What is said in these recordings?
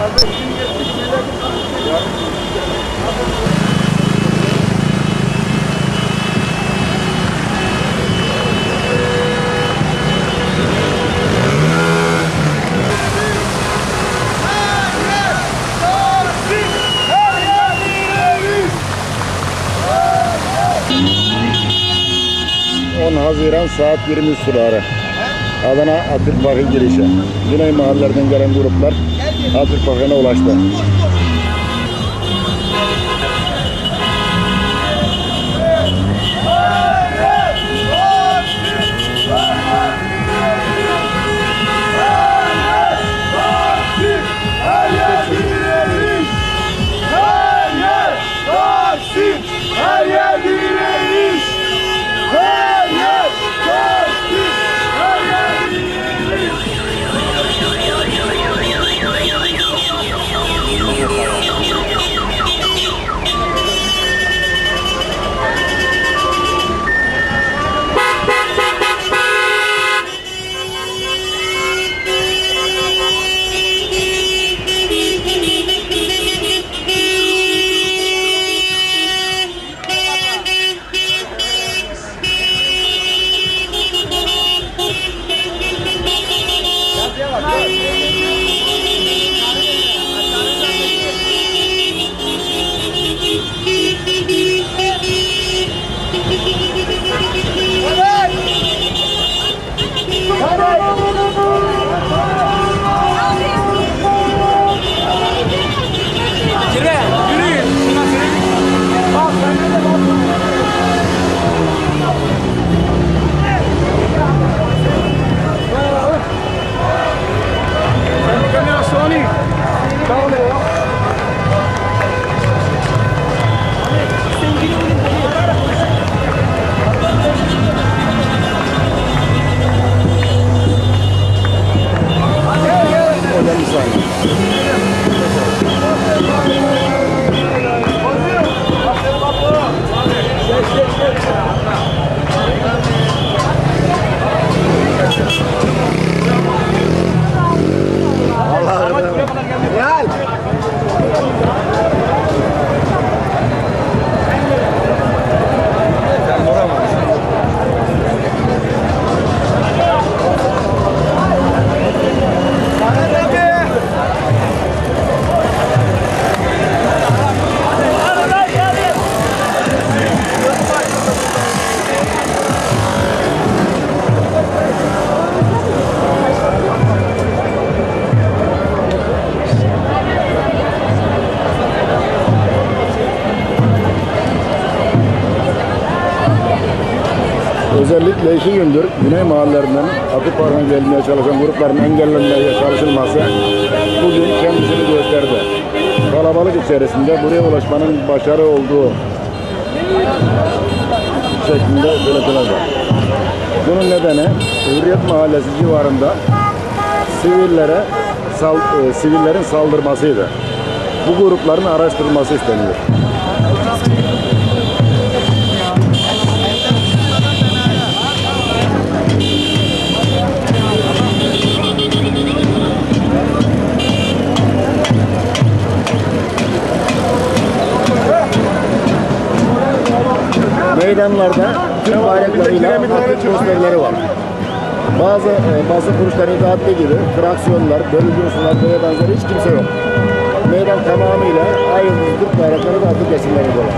Abi şimdi On Haziran saat 20 suları. Adana Atatürk Parkı girişi. Güney mahallelerden gelen gruplar Atatürk Parkı'na ulaştı. Özellikle iki gündür Güney mahallelerinden Atatürk Parkı'na gelmeye çalışan grupların engellenmeye çalışılması bugün kendisini gösterdi. Kalabalık içerisinde buraya ulaşmanın başarı olduğu şeklinde belirtilecek. Bunun nedeni Hürriyet Mahallesi civarında sivillere sal, e, sivillerin saldırmasıydı. Bu grupların araştırılması isteniyor. Meydanlarda Türk bayraklarıyla Atatürk posterleri var. Bazı e, basın kuruluşları iddia gibi fraksiyonlar, bölücü unsurlar ve benzeri hiç kimse yok. Meydan tamamıyla ayrılmış Türk bayrakları ve Atatürk resimleri dolu.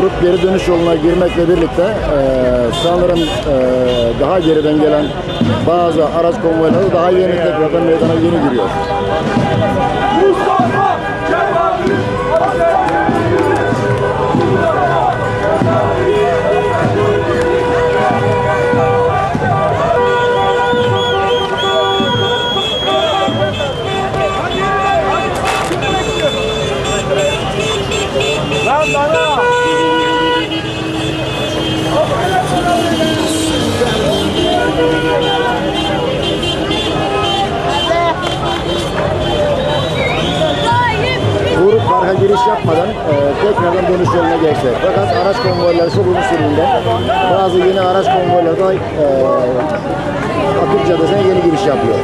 Grup geri dönüş yoluna girmekle birlikte e, sanırım e, daha geriden gelen bazı araç konvoyları daha yeni tekrardan meydana yeni giriyor. Mustafa sürdüğünde bazı yeni araç konvoyları da e, Atatürk Caddesi'ne yeni giriş yapıyor.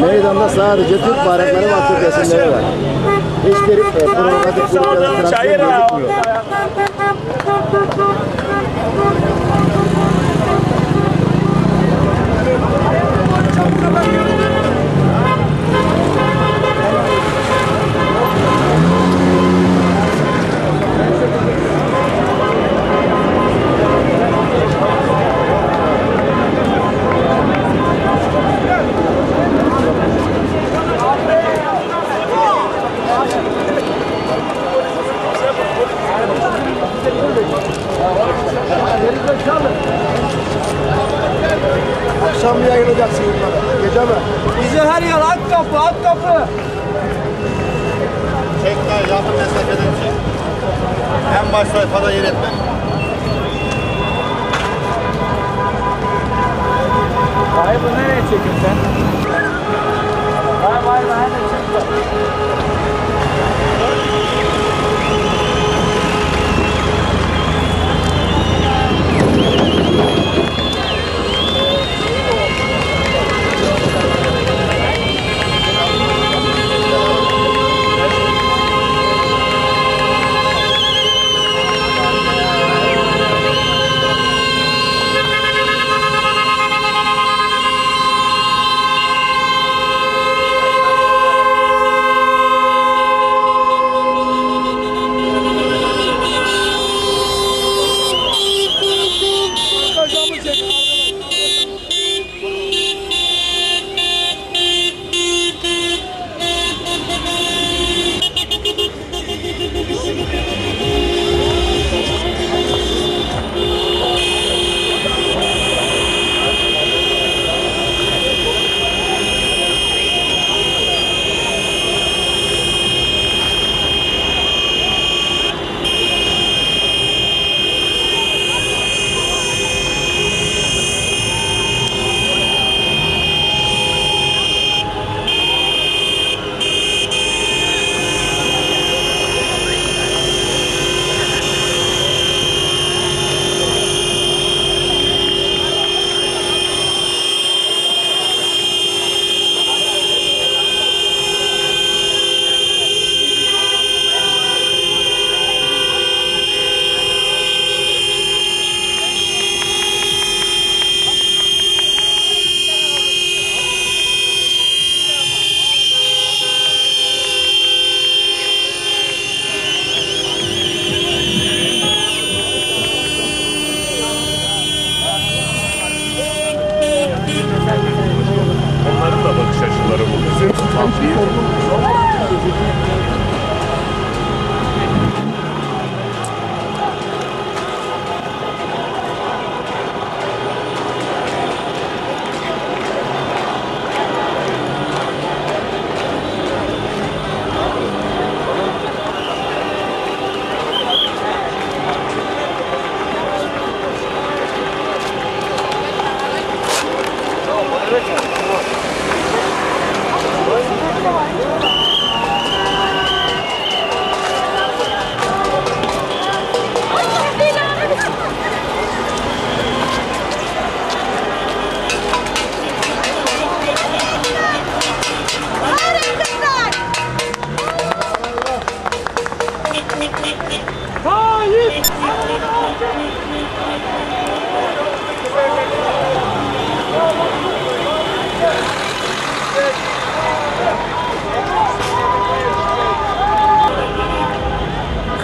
Meydanda sadece Türk bayrakları ve Atatürk resimleri var. Hiçbir e, provokatif grup ya da traksiyon gözükmüyor. Akşam mı yayılacaksın bunları? Gece mi? Yer at kapı, at. Çek daha yakın mesafeden çek. En baş sayfada yer etme. Hayır bu nereye çekiyorsun sen? Hayır hayır hayır çekiyor.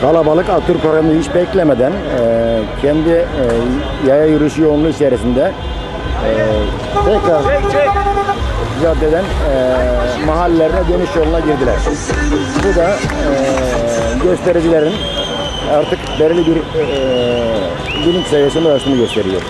Kalabalık atır programını hiç beklemeden e, kendi e, yaya yürüyüşü yoğunluğu içerisinde e, tekrar caddeden e, mahallelerine dönüş yoluna girdiler. Bu da e, göstericilerin artık belirli bir e, bilinç seviyesinde ulaştığını gösteriyor.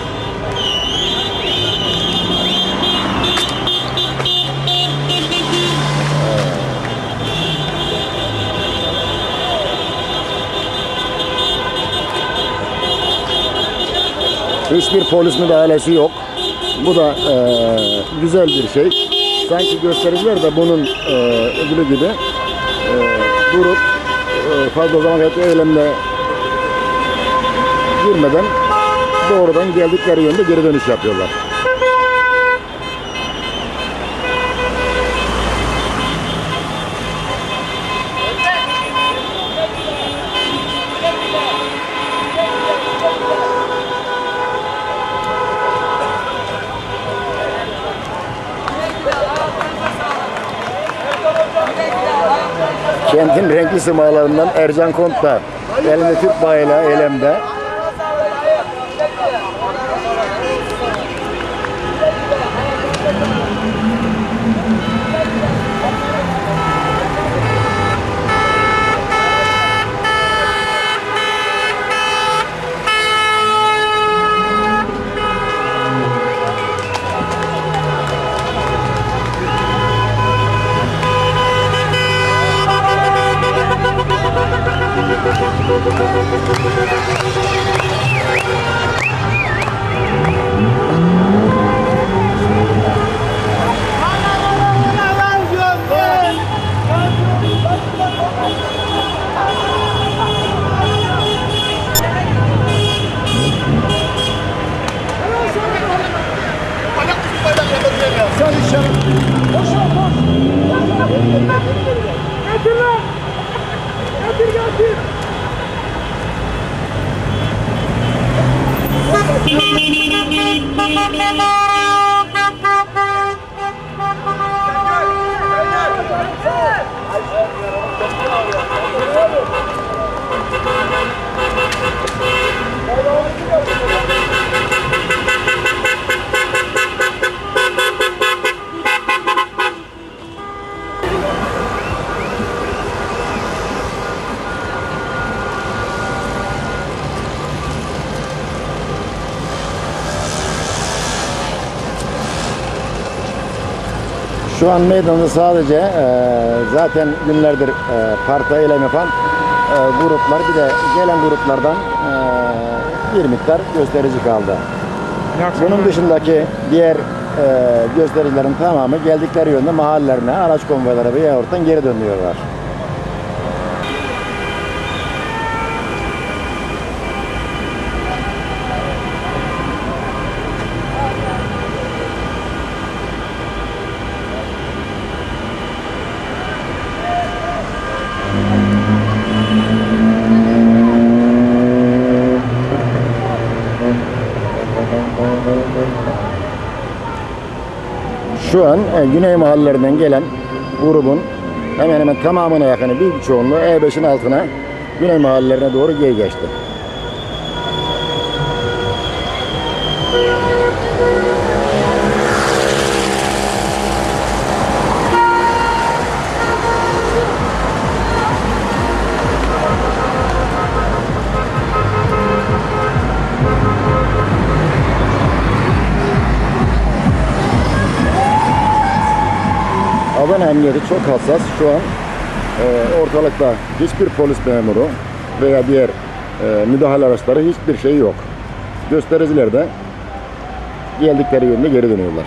Hiçbir polis müdahalesi yok. Bu da e, güzel bir şey. Sanki göstericiler de bunun e, ödülü gibi e, durup e, fazla zaman kaybı eylemle girmeden doğrudan geldikleri yönde geri dönüş yapıyorlar. Kentin renkli simalarından Ercan Kont da elinde Türk bayrağıyla eylemde. An meydanda sadece e, zaten günlerdir e, parkta eylem yapan e, gruplar bir de gelen gruplardan e, bir miktar gösterici kaldı. Bunun dışındaki diğer e, göstericilerin tamamı geldikleri yönde mahallelerine, araç konvoyları ve yahuttan geri dönüyorlar. Şu an e, güney mahallelerinden gelen grubun hemen hemen tamamına yakını bir çoğunluğu E5'in altına güney mahallelerine doğru geri geçti. Adana Emniyeti çok hassas. Şu an e, ortalıkta hiçbir polis memuru veya diğer e, müdahale araçları hiçbir şey yok. Göstericiler de geldikleri yönde geri dönüyorlar.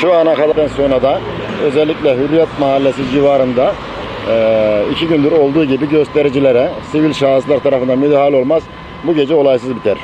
Şu ana kadar sonra da özellikle Hürriyet Mahallesi civarında e, iki gündür olduğu gibi göstericilere sivil şahıslar tarafından müdahale olmaz. Bu gece olaysız biter.